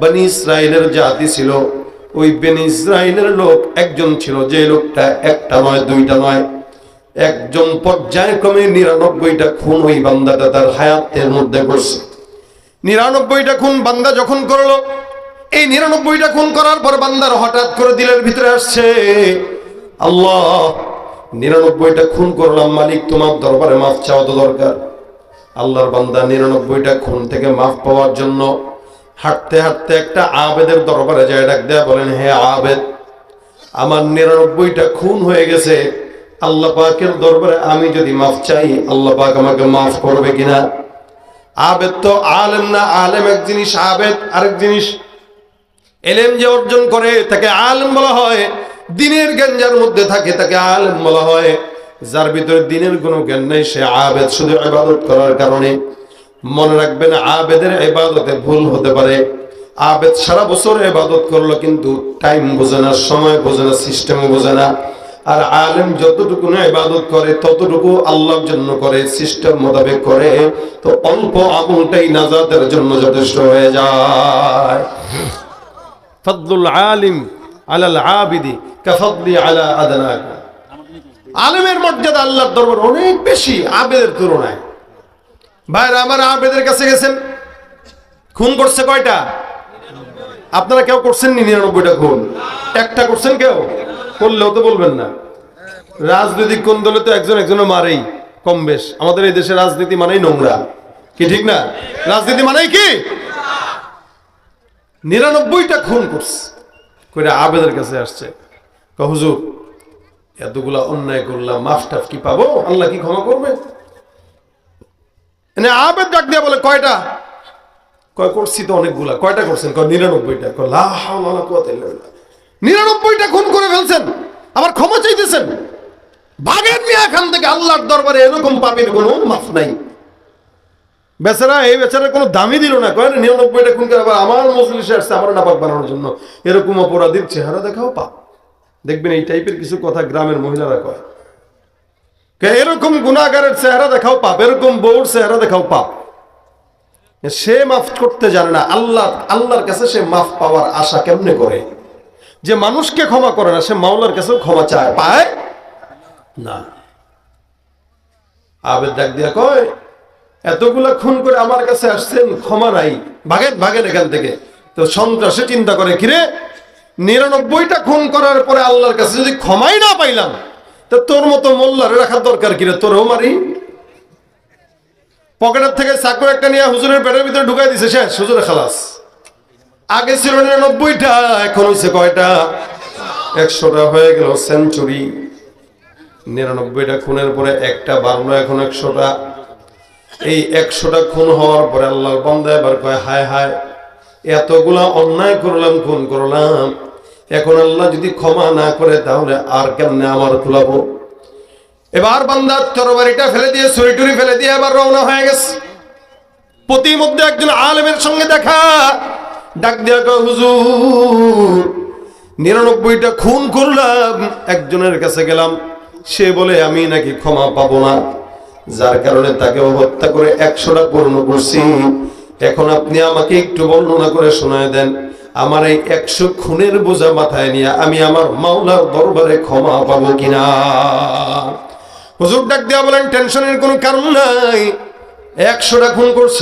বনি ইসরায়েলের জাতি ছিল, ওই বেনি ইসরায়েলের লোক একজন ছিল, যে লোকটা একটা নয়, দুইটা নয়। একজন পর্যায়ক্রমে নিরানব্বইটা খুন ওই বান্দাটা তার হায়াতের মধ্যে করছে নিরানব্বইটা খুন বান্দা যখন করল, এই নিরানব্বইটা খুন করার পর বান্দার হঠাৎ করে দিলের ভিতরে আসছে, আল্লাহ, নিরানব্বইটা খুন করলাম মালিক, তোমার দরবারে মাফ চাওয়া তো দরকার। আল্লাহর বান্দা নিরানব্বইটা খুন থেকে মাফ পাওয়ার জন্য হাঁটতে হাঁটতে একটা আবেদের দরবারে যায়, ডাক দেয়া বলেন, হে আবেদ, আমার নিরানব্বইটা খুন হয়ে গেছে। আল্লাহ পাকের দরবারে আমি যদি মাফ চাই, আল্লাহ পাক আমাকে মাফ করবে কিনা? আবেদ তো আলেম না, আলেম এক জিনিস, আবেদ আরেক জিনিস। এলেম যে অর্জন করে, তাকে আলেম বলা হয়। দিনের জ্ঞান যার মধ্যে থাকে, তাকে আলেম বলা হয়। যার ভিতরে দিনের কোনো জ্ঞান নেই, সে আবেদ, শুধু ইবাদত করার কারণে। মনে রাখবেন আবেদের ইবাদতে ভুল হতে পারে। আবেদ সারা বছর এবাদত করল কিন্তু টাইম বোঝে না সময় বোঝে না সিস্টেম বোঝে না। আর আলেম যতটুকু না ইবাদত করে ততটুকু আল্লাহর জন্য করে সিস্টেম মোতাবেক করে। তো অল্প আমলটাই নাজাতের জন্য যথেষ্ট হয়ে যায়। ফদলুল আলিম আলাল আবিদি কাফদলি আলা আদনাকা। আলেমের মর্যাদা আল্লাহর দরবার অনেক বেশি আবেদের তুলনায়। ভাইরা, আমার আবেদের কাছে গেছেন। খুন করছে কয়টা? আপনারা কেউ করছেন নি নিরানব্বইটা খুন? একটা করছেন কেউ? করলেও তো বলবেন না। রাজনৈতিক কোন দলে তো একজন একজনের মারেই কম বেশ। আমাদের এই দেশের রাজনীতি মানেই নোংরা। কি ঠিক না? রাজনীতি মানেই কি? নিরানব্বইটা খুন করছে। করে আবেদের কাছে আসছে। হুজুর, এতগুলা অন্যায় করলাম মাফ টাফ কি পাবো? আল্লাহ কি ক্ষমা করবে? এনে আবেদ ডাক দিয়ে বলে কয়টা? কয় করছি তো অনেকগুলা। কয়টা করছেন? কয় নিরানব্বইটা। কয় লা হাওলা ওয়ালা কুওয়াতা ইল্লা বিল্লাহ। নিরানব্বইটা খুন করে ফেলছেন। আবার ক্ষমা চাইতেছেন। ভাগের মিয়া এখান থেকে আল্লাহর দরবারে এরকম পাপের কোনো মাফ নাই। বেচারা এই বেচারা কোনো দামি দিল না। কয় নিরানব্বইটা খুন করে আবার আমার মজলিসে আসছে আমার নাপাক বানানোর জন্য। এরকম অপরাধীর চেহারা দেখাও পাপ। দেখবেন এই টাইপের কিছু কথা গ্রামের মহিলারা কয়। এরকম গুণাগারের চেহারা দেখাও পাপ, এরকম বউর চেহারা দেখাও পাপ। সে মাফ করতে জানে না, আল্লাহ, আল্লাহর কাছে সে মাফ পাওয়ার আশা কেমনে করে? যে মানুষকে ক্ষমা করে না, সে মাওলার কাছেও ক্ষমা চায়, পায় না। আবেদ ডাক দিয়া কয়, এতগুলা খুন করে আমার কাছে আসছেন, ক্ষমা নাই, ভাগেন ভাগেন এখান থেকে। তো সন্ত্রাসে চিন্তা করে, কিরে, নিরানব্বইটা খুন করার পরে আল্লাহর কাছে যদি ক্ষমাই না পাইলাম তো তোর মতো মোল্লারে রাখার দরকার কিরে তোরও মারি? পকেটের থেকে চাকর একটা নিয়ে হুজুরের পেটের ভিতরে ঢুকাই দিছে, শেষ, হুজুরে খালাস। আগে ছিল নিরানব্বইটা, এখন হয়েছে কয়টা? একশোটা হয়ে গেল সেঞ্চুরি নিরানব্বইটা খুনের পরে একটা বাড়লো এখন একশোটা। এই একশোটা খুন হওয়ার পরে আল্লাহর বন্ধা এবার কয়, হায় হায়, এতগুলা অন্যায় করলাম, খুন করলাম। এখন আল্লাহ যদি ক্ষমা না করে, তাহলে আর কেমনে আমার খুলাবো এবার বান্দার তরবারিটা ফেলে দিয়ে সুইটুরি ফেলে দিয়ে এবার রওনা হয়ে গেছে। প্রতিমধ্যে একজন আলেমের সঙ্গে দেখা। ডাক দিয়া কয়, হুজুর, নিরানব্বইটা খুন করলাম, একজনের কাছে গেলাম। সে বলে, আমি নাকি ক্ষমা পাবো না। যার কারণে তাকে হত্যা করে একশোটা পূর্ণ করছি। এখন আপনি আমাকে একটু বর্ণনা করে শোনায় দেন। আমার এই একশো খুনের বোঝা মাথায় নিয়ে আমি আমার মাওলার দরবারে ক্ষমা পাবো কিনা? হুজুর ডাক দিয়া বলেন, টেনশনের কোনো কারণ নাই। একশোটা খুন করছ।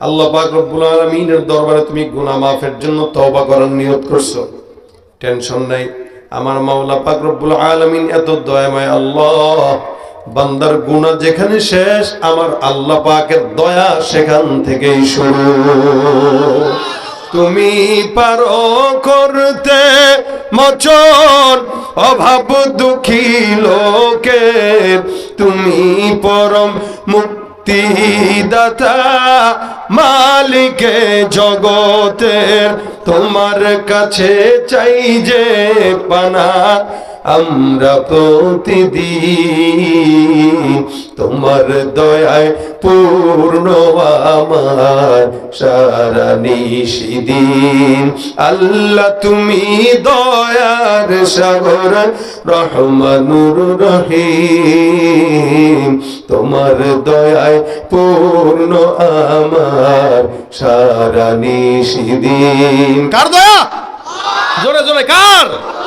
আল্লাহ পাক রব্বুল আলামিনের দরবারে তুমি গুনাহ মাফের জন্য তওবা করার নিয়ত করছ। টেনশন নাই। আমার মাওলা পাক রব্বুল আলামিন এত দয়াময় আল্লাহ। বান্দার গুনাহ যেখানে শেষ, আমার আল্লাহ পাকের দয়া সেখান থেকেই শুরু। তুমি পারো করতে মচন অভাব দুঃখী লোকে। তুমি পরম মুক্তি দাতা মালিকে জগতের। তোমার কাছে চাই যে পানা আমরা প্রতিদিন তোমার দয়ায় পূর্ণ আমার সারা নিশিদিন। আল্লাহ তুমি দয়ার সাগর, রহমানুর রহিম। তোমার দয়ায় পূর্ণ আমার সারা নিশিদিন। কার দয়া? জোরে জোরে, কার?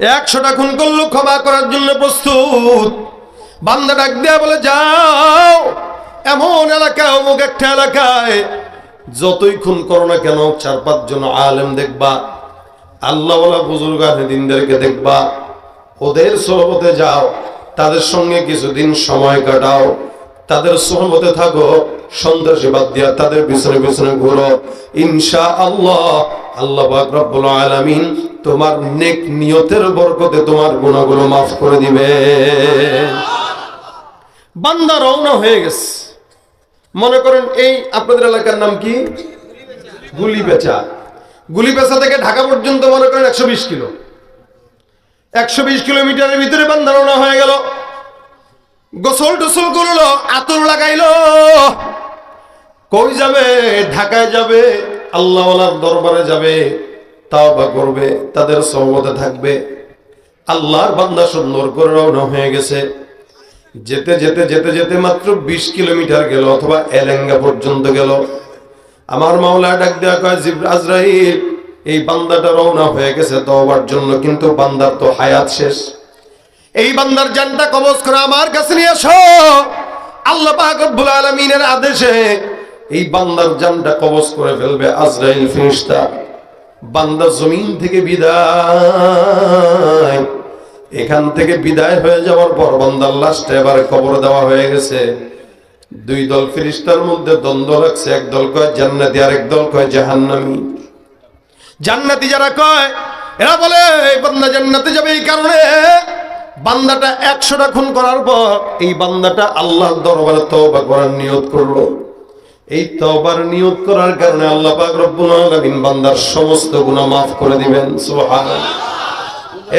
একশোটা খুন করল, ক্ষমা করার জন্য প্রস্তুত। বান্দা ডাক দেয়া বলে, যাও, এমন এলাকা, অমুক একটা এলাকায়। যতই খুন করো না কেন, চার পাঁচ জন আলেম দেখবা, আল্লাহওয়ালা বুজুর্গ দিনদেরকে দেখবা। ওদের সরবতে যাও, তাদের সঙ্গে কিছুদিন সময় কাটাও। তাদের সহমতে থাকো, সন্ত্রাসী বাদ দিয়া তাদের পিছনে পিছনে ঘুরো। ইনশা আল্লাহ আল্লাহ রব্বুল আলামিন তোমার নেক নিয়তের বরকতে তোমার গুণাগুলো মাফ করে দিবে। বান্দা রওনা হয়ে গেছে। মনে করেন এই আপনাদের এলাকার নাম কি? গুলিবেচা গুলিবেচা থেকে ঢাকা পর্যন্ত মনে করেন একশো বিশ কিলো। একশো বিশ কিলোমিটারের ভিতরে বান্দা রওনা হয়ে গেল। গোসল টোসল করল, আতর লাগাইলো। কই যাবে? ঢাকায় যাবে, আল্লাহওয়ালার দরবারে যাবে তাও বা করবে, তাদের সহমতে থাকবে। আল্লাহর বান্দা সুন্দর করে রওনা হয়ে গেছে। যেতে যেতে যেতে যেতে মাত্র বিশ কিলোমিটার গেল অথবা এলেঙ্গা পর্যন্ত গেল। আমার মাওলা ডাক দেওয়া কয় আজরাইল, এই বান্দাটা রওনা হয়ে গেছে তওবার জন্য, কিন্তু বান্দার তো হায়াত শেষ। এই বান্দার জানটা কবজ করে আমার কাছে নিয়ে আসো আল্লাহ পাক রব্বুল আলামিনের আদেশে এই বান্দার জানটা কবজ করে ফেলবে আজরাইল ফেরেশতা। বান্দা জমিন থেকে বিদায়। এখান থেকে বিদায় হয়ে যাওয়ার পর বান্দার লাশটা এবার কবর দেওয়া হয়ে গেছে। দুই দল ফেরেশতার মধ্যে দ্বন্দ্ব লাগছে, এক দল কয় জান্নাতি আর এক দল কয় জাহান্নামী। জান্নাতি যারা কয়, এরা বলে, এই বান্দা জান্নাতে যাবে এই কারণে বান্দাটা একশোটা খুন করার পর এই বান্দাটা আল্লাহর দরবারে তওবা করার নিয়ত করল। এই তওবার নিয়ত করার কারণে আল্লাহ পাক বান্দার সমস্ত গুনাহ মাফ করে দিবেন।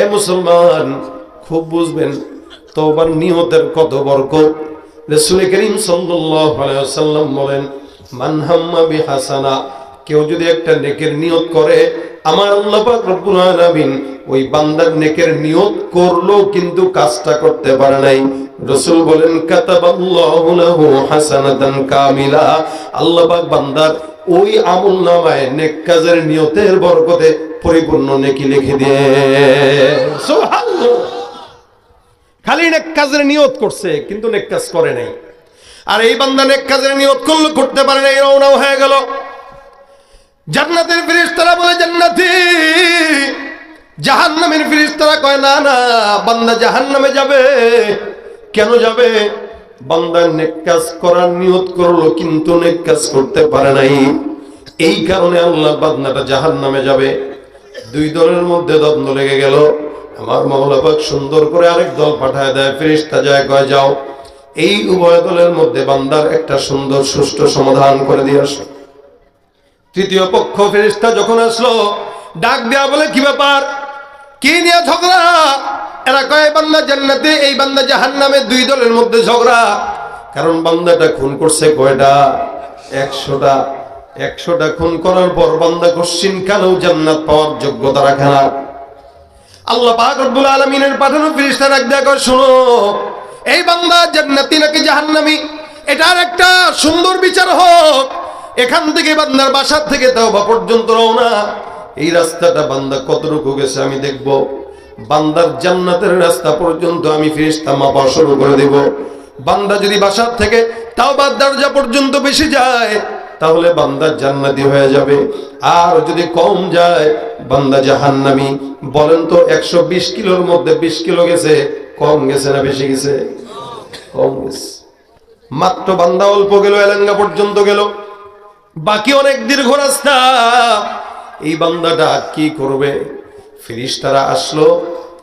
এ মুসলমান, খুব বুঝবেন তওবার নিয়তের কত বরকত। রাসূল করিম ওয়াসাল্লাম বলেন, মান হাম্মা কেউ যদি একটা নেকের নিয়ত করে আমার আল্লাহ পাক রব্বুল আলামিন ওই বান্দার নেকের নিয়ত করল, কিন্তু কাজটা করতে পারে নাই। রাসূল বলেন, কাতাবাল্লাহু লাহু হাসানাতান কামিলা। আল্লাহ বান্দার ওই আমল নামায় নেক কাজের নিয়তের বরকতে পরিপূর্ণ নেকি লিখে দিয়ে। সুবহানাল্লাহ। খালি নেক কাজের নিয়ত করছে, কিন্তু নেক কাজ করে নাই। আর এই বান্দা নেক কাজের নিয়ত করল, করতে পারে নাই, রওনাও হয়ে গেল। জান্নাতের ফেরেশতারা বলে, জান্নাতি! জাহান্নামের ফেরেশতারা কয়, না না, বান্দা জাহান্নামে যাবে। কেন যাবে? বান্দা নেক কাজ করার নিয়ত করল, কিন্তু নেক কাজ করতে পারে নাই। এই কারণে আল্লাহ বান্দাটা জাহান্নামে যাবে। দুই দলের মধ্যে দ্বন্দ্ব লেগে গেল। আমার মাওলা পাক সুন্দর করে আরেক দল পাঠায় দেয়, ফেরেশতা যায়, কয়, যাও। এই উভয় দলের মধ্যে বান্দার একটা সুন্দর সুষ্ঠু সমাধান করে দিয়ে আসো। তৃতীয় পক্ষ ফেরিস্তা যখন আসলো, ডাক দেয়া বলে, কি ব্যাপার? কি নিয়ে ঝগড়া? এরা কয়, বান্দা জান্নাতে, এই বান্দা জাহান্নামে, দুই দলের মধ্যে ঝগড়া। কারণ বান্দাটা খুন করছে কয়টা? একশোটা। একশোটা খুন করার পর বান্দা কশ্চিন কালেও জান্নাত পাওয়ার যোগ্যতা রাখে না। আল্লাহ পাক রব্বুল আলামিনের পাঠানো ডাক দেয়া কয়, শোনো, এই বান্দা জান্নাতি নাকি জাহান্নামী? এটার একটা সুন্দর বিচার হোক। এখান থেকে বান্দার বাসার থেকে তাওবা পর্যন্ত রওনা। এই রাস্তাটা বান্দা কতটুকু গেছে আমি দেখব। বান্দার জান্নাতের রাস্তা পর্যন্ত আমি ফেরেশতা মাপা শুরু করে দেব। বান্দা যদি বাসার থেকে তাওবার দরজা পর্যন্ত বেশি যায়, তাহলে বান্দা জান্নাতি হয়ে যাবে। আর যদি কম যায়, বান্দা জাহান্নামি। বলেন তো, একশো বিশ কিলোর মধ্যে বিশ কিলো গেছে, কম গেছে না বেশি গেছে? কম গেছে। মাত্র বান্দা অল্প গেল, এলাঙ্গা পর্যন্ত গেল। বাকি অনেক দীর্ঘ রাস্তা। এই বান্দাটা কি করবে? ফিরিস্তারা আসলো,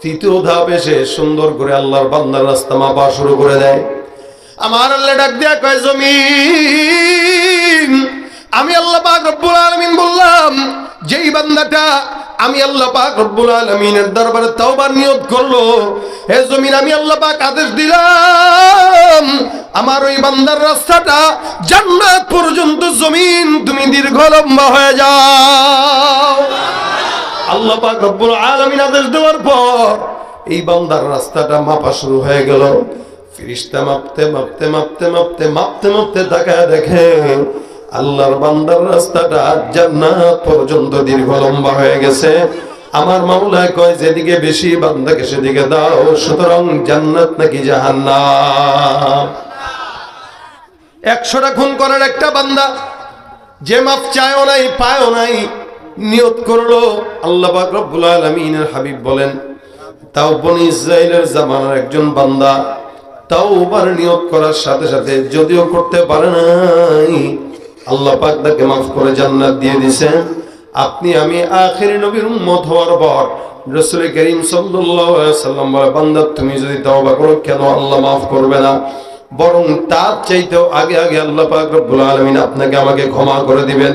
তৃতীয় ধাপ এসে সুন্দর করে আল্লাহর বান্দার রাস্তা মাপা শুরু করে দেয়। আমার আল্লাহ ডাক দেয়া কয় জমি আমি আল্লাহ রব্বুল আলামিন বললাম, যেই বান্দাটা আমি আল্লাহ পাক রব্বুল আলামিনের দরবারে তওবার নিয়ত করল। হে জমিন, আমি আল্লাহ পাক আদেশ দিলাম, আমার ওই বান্দার রাস্তাটা জান্নাত পর্যন্ত জমিন, তুমি দীর্ঘ লম্বা হয়ে যাও। আল্লাহ পাক রব্বুল আলামিন আদেশ দেওয়ার পর এই বান্দার রাস্তাটা মাপা শুরু হয়ে গেল। ফিরিস্তা মাপতে মাপতে মাপতে মাপতে মাপতে মাপতে তাকায় দেখে আল্লাহর বান্দার রাস্তাটা জান্নাত পর্যন্ত দীর্ঘ লম্বা হয়ে গেছে। আমার মাওলা কয়, যেদিকে বেশি বান্দাকে সেদিকে দাও, সুতরাং জান্নাত নাকি জাহান্নাম। একশোটা খুন করার একটা বান্দা, যে মাপ চায়ও নাই, পায়ও নাই, নিয়ত করল। আল্লাহ রব্বুল আলামিনের হাবিব বলেন, তাও বনি ইসরায়েলের জামানার একজন বান্দা, তাও ওবার নিয়ত করার সাথে সাথে যদিও করতে পারে নাই আল্লাহ পাক তাকে মাফ করে জান্নাত দিয়ে দিছেন। আপনি, আমি, আখের নবীর উম্মত হওয়ার পর রসুল করিম সাল্লাম বলে বান্দার তুমি যদি তওবা করো, কেন আল্লাহ মাফ করবে না? বরং তার চাইতেও আগে আগে আল্লাহ পাক রব্বুল আলমিন আপনাকে আমাকে ক্ষমা করে দিবেন।